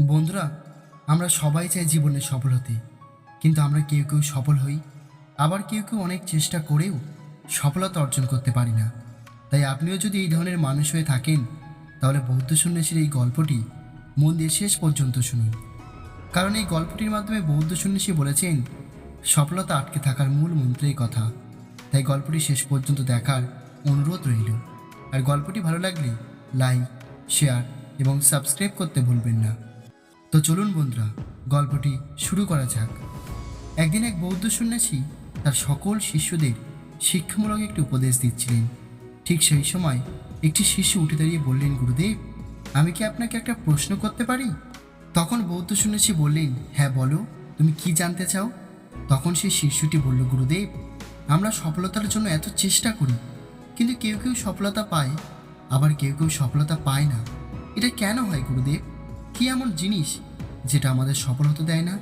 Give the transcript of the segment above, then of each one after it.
বন্ধুরা, আমরা সবাই চাই জীবনে সফল হতে, কিন্তু আমরা কেউ কেউ সফল হই, আবার কেউ কেউ অনেক চেষ্টা করেও সফলতা অর্জন করতে পারি না। তাই আপনিও যদি এই ধরনের মানুষ হয়ে থাকেন, তাহলে বৌদ্ধ সন্ন্যাসীর এই গল্পটি মন দিয়ে শেষ পর্যন্ত শুনুন। কারণ এই গল্পটির মাধ্যমে বৌদ্ধ সন্ন্যাসী বলেছেন, সফলতা আটকে থাকার মূল মন্ত্রের কথা। তাই গল্পটি শেষ পর্যন্ত দেখার অনুরোধ রইল। আর গল্পটি ভালো লাগলে লাইক, শেয়ার এবং সাবস্ক্রাইব করতে ভুলবেন না। তো চলুন বন্ধুরা, গল্পটি শুরু করা যাক। একদিন এক বৌদ্ধ সন্ন্যাসী তার সকল শিষ্যদের শিক্ষামূলক একটি উপদেশ দিচ্ছিলেন। ঠিক সেই সময় একটি শিষ্য উঠে দাঁড়িয়ে বললেন, গুরুদেব, আমি কি আপনাকে একটা প্রশ্ন করতে পারি? তখন বৌদ্ধ সন্ন্যাসী বললেন হ্যাঁ বলো, তুমি কি জানতে চাও? তখন সেই শিষ্যটি বলল, গুরুদেব, আমরা সফলতার জন্য এত চেষ্টা করি, কিন্তু কেউ কেউ সফলতা পায়, আবার কেউ কেউ সফলতা পায় না। এটা কেন হয়, গুরুদেব? কি এমন জিনিস যেটা আমাদের সফল হতে দেয় না?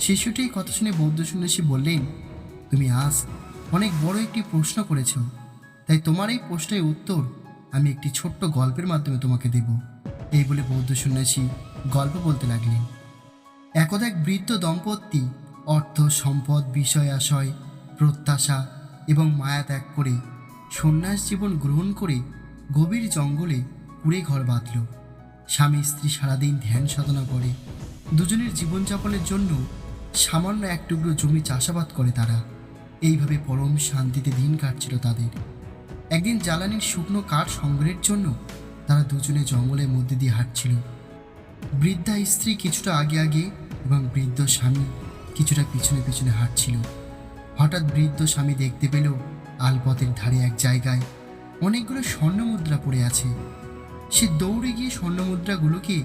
শিশুটি কথা শুনে বৌদ্ধ সন্ন্যাসী বললেন, তুমি আজ অনেক বড় একটি প্রশ্ন করেছ। তাই তোমার এই প্রশ্নের উত্তর আমি একটি ছোট্ট গল্পের মাধ্যমে তোমাকে দেব। এই বলে বৌদ্ধ সন্ন্যাসী গল্প বলতে লাগলেন। একদা এক বৃদ্ধ দম্পতি অর্থ, সম্পদ, বিষয়, আশয়, প্রত্যাশা এবং মায়া ত্যাগ করে সন্ন্যাস জীবন গ্রহণ করে গভীর জঙ্গলে কুড়ে ঘর বাঁধল। স্বামী, স্ত্রী সারাদিন ধ্যান সাধনা করে। দুজনের জীবনযাপনের জন্য সামান্য এক টুকরো জমি চাষাবাদ করে তারা। এইভাবে পরম শান্তিতে দিন কাটছিল তাদের। একদিন জ্বালানির শুকনো কাঠ সংগ্রহের জন্য তারা দুজনে জঙ্গলের মধ্যে দিয়ে হাঁটছিল। বৃদ্ধা স্ত্রী কিছুটা আগে আগে এবং বৃদ্ধ স্বামী কিছুটা পিছনে পিছনে হাঁটছিল। হঠাৎ বৃদ্ধ স্বামী দেখতে পেল আলপথের ধারে এক জায়গায় অনেকগুলো স্বর্ণ মুদ্রা পড়ে আছে। সে দৌড়ে গিয়ে স্বর্ণমুদ্রাগুলোকে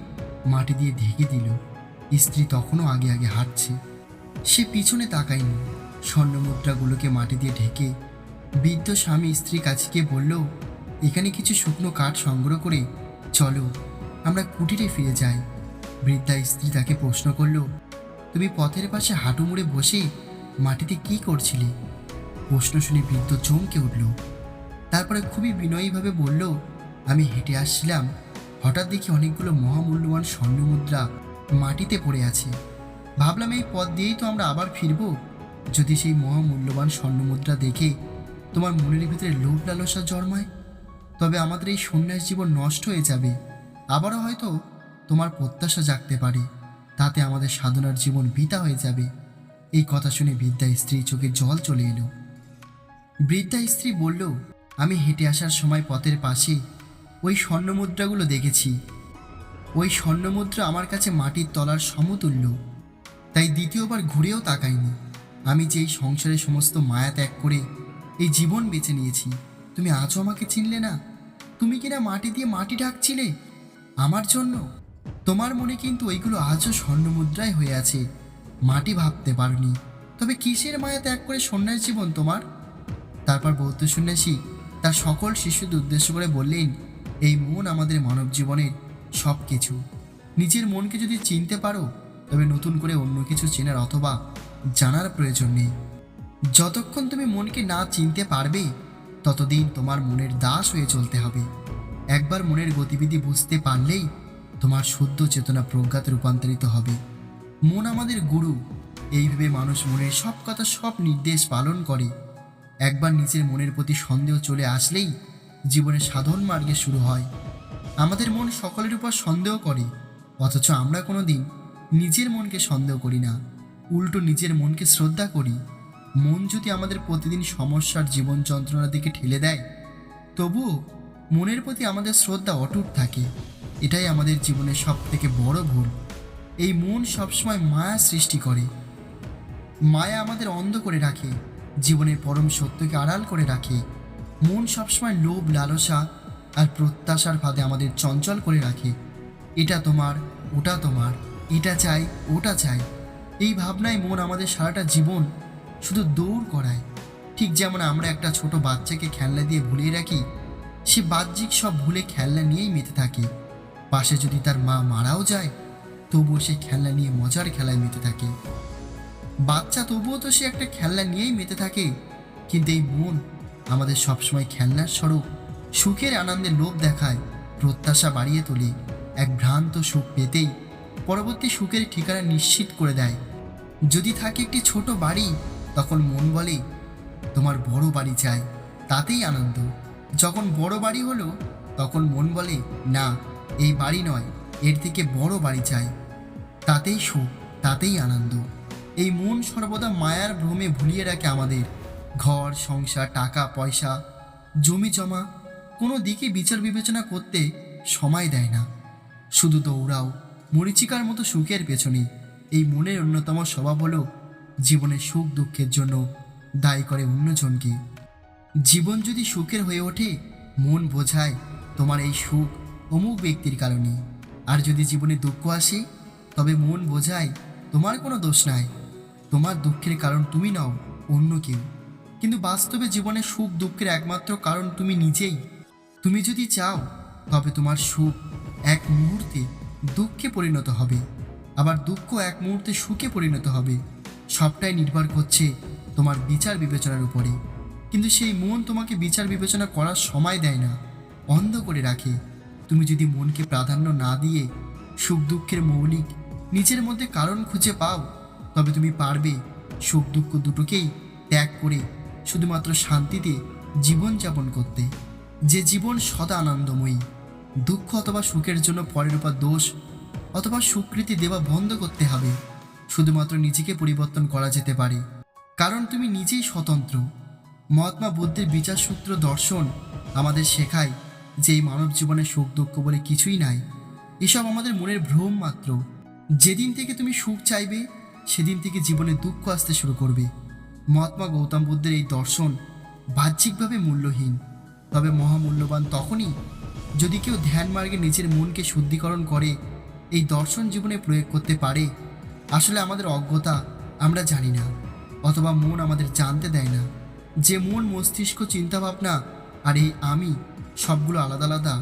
মাটি দিয়ে ঢেকে দিল। স্ত্রী তখনও আগে আগে হাঁটছে। সে পিছনে তাকায়নি। স্বর্ণমুদ্রাগুলোকে মাটি দিয়ে ঢেকে বৃদ্ধ স্বামী স্ত্রীর কাছে গিয়ে বলল, এখানে কিছু শুকনো কাঠ সংগ্রহ করে চলো, আমরা কুটিরে ফিরে যাই। বৃদ্ধা স্ত্রী তাকে প্রশ্ন করল, তুমি পথের পাশে হাঁটু মুড়ে বসে মাটিতে কি করছিলে? প্রশ্ন শুনে বৃদ্ধ চমকে উঠল। তারপরে খুবই বিনয়ীভাবে বলল আমি হেঁটে আসছিলাম, হঠাৎ দেখি অনেকগুলো মহামূল্যবান স্বর্ণমুদ্রা মাটিতে পড়ে আছে। ভাবলাম এই পথ দিয়েই তো আমরা আবার ফিরব। যদি সেই মহামূল্যবান স্বর্ণমুদ্রা দেখে তোমার মনের ভিতরে লোভ লালসা জন্মায়, তবে আমাদের এই সন্ন্যাস জীবন নষ্ট হয়ে যাবে। আবারও হয়তো তোমার প্রত্যাশা জাগতে পারে, তাতে আমাদের সাধনার জীবন বিতা হয়ে যাবে। এই কথা শুনে বৃদ্ধা স্ত্রী চোখে জল চলে এলো। বৃদ্ধা স্ত্রী বলল, আমি হেঁটে আসার সময় পথের পাশে ওই স্বর্ণমুদ্রাগুলো দেখেছি। ওই স্বর্ণমুদ্রা আমার কাছে মাটির তলার সমতুল্য। তাই দ্বিতীয়বার ঘুরেও তাকাইনি। আমি যে এই সংসারের সমস্ত মায়া ত্যাগ করে এই জীবন বেছে নিয়েছি, তুমি আজও আমাকে চিনলে না? তুমি কিনা মাটি দিয়ে মাটি ঢাকছিলে? আমার জন্য? তোমার মনে কিন্তু ওইগুলো আজও স্বর্ণমুদ্রায় হয়ে আছে। মাটি ভাবতে পারনি। তবে কিসের মায়া ত্যাগ করে সন্ন্যাস জীবন তোমার? তারপর বৌদ্ধ সন্ন্যাসী তার সকল শিশুদের উদ্দেশ্য করে বললেন এই মন আমাদের মানব জীবনের সব কিছু নিজের মনকে যদি চিনতে পারো, তবে নতুন করে অন্য কিছু চেনার অথবা জানার প্রয়োজন নেই। যতক্ষণ তুমি মনকে না চিনতে পারবে, ততদিন তোমার মনের দাস হয়ে চলতে হবে। একবার মনের গতিবিধি বুঝতে পারলেই তোমার শুদ্ধ চেতনা প্রজ্ঞাতে রূপান্তরিত হবে। মন আমাদের গুরু এইভাবে মানুষ মনের সব কথা সব নির্দেশ পালন করে। একবার নিজের মনের প্রতি সন্দেহ চলে আসলেই জীবনের সাধন মার্গে শুরু হয়। আমাদের মন সকলের উপর সন্দেহ করে, অথচ আমরা কোনো দিন নিজের মনকে সন্দেহ করি না। উল্টো নিজের মনকে শ্রদ্ধা করি। মন যদি আমাদের প্রতিদিন সমস্যার জীবন যন্ত্রণার দিকে ঠেলে দেয়, তবুও মনের প্রতি আমাদের শ্রদ্ধা অটুট থাকে। এটাই আমাদের জীবনের সব থেকে বড় ভুল। এই মন সবসময় মায়া সৃষ্টি করে। মায়া আমাদের অন্ধ করে রাখে। জীবনের পরম সত্যকে আড়াল করে রাখে। মন সবসময় লোভ, লালসা আর প্রত্যাশার ফাঁদে আমাদের চঞ্চল করে রাখে। এটা তোমার, ওটা তোমার, এটা চাই, ওটা চাই। এই ভাবনায় মন আমাদের সারাটা জীবন শুধু দৌড় করায়। ঠিক যেমন আমরা একটা ছোট বাচ্চাকে খেলনা দিয়ে ভুলিয়ে রাখি, সে বাহ্যিক সব ভুলে খেলনা নিয়েই মেতে থাকে। পাশে যদি তার মা মারাও যায়, তবুও সে খেলনা নিয়ে মজার খেলায় মেতে থাকে। বাচ্চা তবুও তো সে একটা খেলনা নিয়েই মেতে থাকে, কিন্তু এই মন আমাদের সবসময় খেলনার স্বরূপ। সুখের আনন্দে লোভ দেখায়, প্রত্যাশা বাড়িয়ে তোলে। এক ভ্রান্ত সুখ পেতেই পরবর্তী সুখের ঠিকানা নিশ্চিত করে দেয়। যদি থাকে একটি ছোট বাড়ি, তখন মন বলে, তোমার বড় বাড়ি চাই। তাতেই আনন্দ। যখন বড় বাড়ি হলো, তখন মন বলে, না, এই বাড়ি নয়, এর থেকে বড় বাড়ি চাই। তাতেই সুখ, তাতেই আনন্দ। এই মন সর্বদা মায়ার ভ্রমে ভুলিয়ে রাখে আমাদের। ঘর, সংসার, টাকা, পয়সা, জমি জমা, কোনো দিকে বিচার বিবেচনা করতে সময় দেয় না। শুধু দৌড়াও, মরিচিকার মতো সুখের পেছনে। এই মনের অন্যতম স্বভাব হলো জীবনের সুখ দুঃখের জন্য দায়ী করে অন্যজনকে জীবন যদি সুখের হয়ে ওঠে, মন বোঝায় তোমার এই সুখ অমুক ব্যক্তির কারণে। আর যদি জীবনে দুঃখ আসে, তবে মন বোঝায় তোমার কোনো দোষ নাই। তোমার দুঃখের কারণ তুমি নাও অন্য কেউ। কিন্তু বাস্তবে জীবনে সুখ দুঃখের একমাত্র কারণ তুমি নিজেই। তুমি যদি চাও, তবে তোমার সুখ এক মুহূর্তে দুঃখে পরিণত হবে। আবার দুঃখ এক মুহূর্তে সুখে পরিণত হবে। সবটাই নির্ভর করছে তোমার বিচার বিবেচনার উপরে। কিন্তু সেই মন তোমাকে বিচার বিবেচনা করার সময় দেয় না। অন্ধ করে রাখে। তুমি যদি মনকে প্রাধান্য না দিয়ে সুখ দুঃখের মৌলিক, নিজের মধ্যে কারণ খুঁজে পাও, তবে তুমি পারবে সুখ দুঃখ দুটোকেই ত্যাগ করে শুধুমাত্র শান্তিতে জীবনযাপন করতে। যে জীবন সদা আনন্দময়ী। দুঃখ অথবা সুখের জন্য পরের উপর দোষ অথবা স্বীকৃতি দেওয়া বন্ধ করতে হবে। শুধুমাত্র নিজেকে পরিবর্তন করা যেতে পারে। কারণ তুমি নিজেই স্বতন্ত্র। মহাত্মা বুদ্ধের বিচার সূত্র দর্শন আমাদের শেখায় যে এই মানব জীবনে সুখ দুঃখ বলে কিছুই নাই। এসব আমাদের মনের ভ্রম মাত্র। যেদিন থেকে তুমি সুখ চাইবে, সেদিন থেকে জীবনে দুঃখ আসতে শুরু করবে। মহাত্মা গৌতম বুদ্ধের এই দর্শন বাহ্যিকভাবে মূল্যহীন। তবে মহামূল্যবান তখনই যদি কেউ ধ্যান মার্গে নিজের মনকে শুদ্ধিকরণ করে, এই দর্শন জীবনে প্রয়োগ করতে পারে, আসলে আমাদের অজ্ঞতা আমরা জানি না, অথবা মন আমাদের জানতে দেয় না। যে মন, মস্তিষ্ক, চিন্তাভাবনা আর এই আমি সবগুলো আলাদা আলাদা,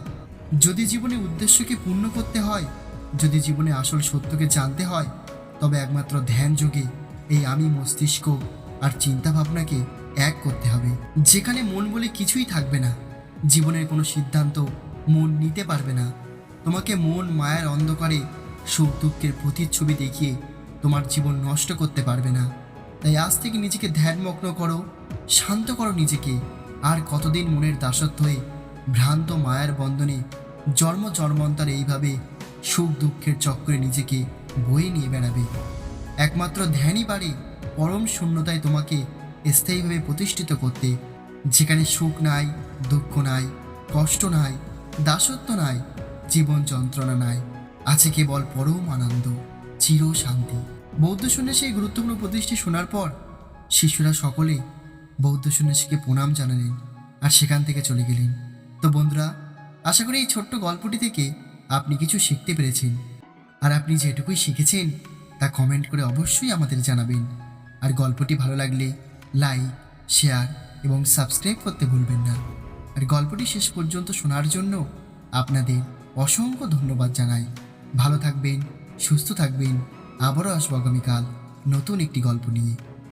যদি জীবনে উদ্দেশ্যকে পূর্ণ করতে হয়, যদি জীবনে আসল সত্যকে জানতে হয়, তবে একমাত্র ধ্যান যোগে এই আমি, মস্তিষ্ক আর চিন্তা ভাবনাকে এক করতে হবে। যেখানে মন বলে কিছুই থাকবে না, জীবনের কোনো সিদ্ধান্ত মন নিতে পারবে না। তোমাকে মন মায়ার অন্ধকারে সুখ দুঃখের প্রতিচ্ছবি দেখিয়ে তোমার জীবন নষ্ট করতে পারবে না। তাই আজ থেকে নিজেকে ধ্যানমগ্ন করো, শান্ত করো নিজেকে। আর কতদিন মনের দাসত্ব হয়ে ভ্রান্ত মায়ার বন্ধনে জন্ম জন্মান্তর এইভাবে সুখ দুঃখের চক্রে নিজেকে বয়ে নিয়ে বেড়াবে। একমাত্র ধ্যানই পারে পরম শূন্যতায় তোমাকে স্থায়ীভাবে প্রতিষ্ঠিত করতে, যেখানে সুখ নাই, দুঃখ নাই, কষ্ট নাই, দাসত্ব নাই, জীবন যন্ত্রণা নাই, আছে কেবল পরম আনন্দ, চির শান্তি। বৌদ্ধ সন্ন্যাসী এই গুরুত্বপূর্ণ প্রতিষ্ঠি শোনার পর শিশুরা সকলে বৌদ্ধ সন্ন্যাসীকে প্রণাম জানালেন আর সেখান থেকে চলে গেলেন। তো বন্ধুরা, আশা করি এই ছোট্ট গল্পটি থেকে আপনি কিছু শিখতে পেরেছেন। আর আপনি যেটুকুই শিখেছেন তা কমেন্ট করে অবশ্যই আমাদের জানাবেন। আর গল্পটি ভালো লাগলে লাইক শেয়ার এবং সাবস্ক্রাইব করতে ভুলবেন না। আর গল্পটি শেষ পর্যন্ত শোনার জন্য আপনাদের অসংখ্য ধন্যবাদ জানাই। ভালো থাকবেন, সুস্থ থাকবেন। আবারও আসব আগামীকাল নতুন একটি গল্প নিয়ে।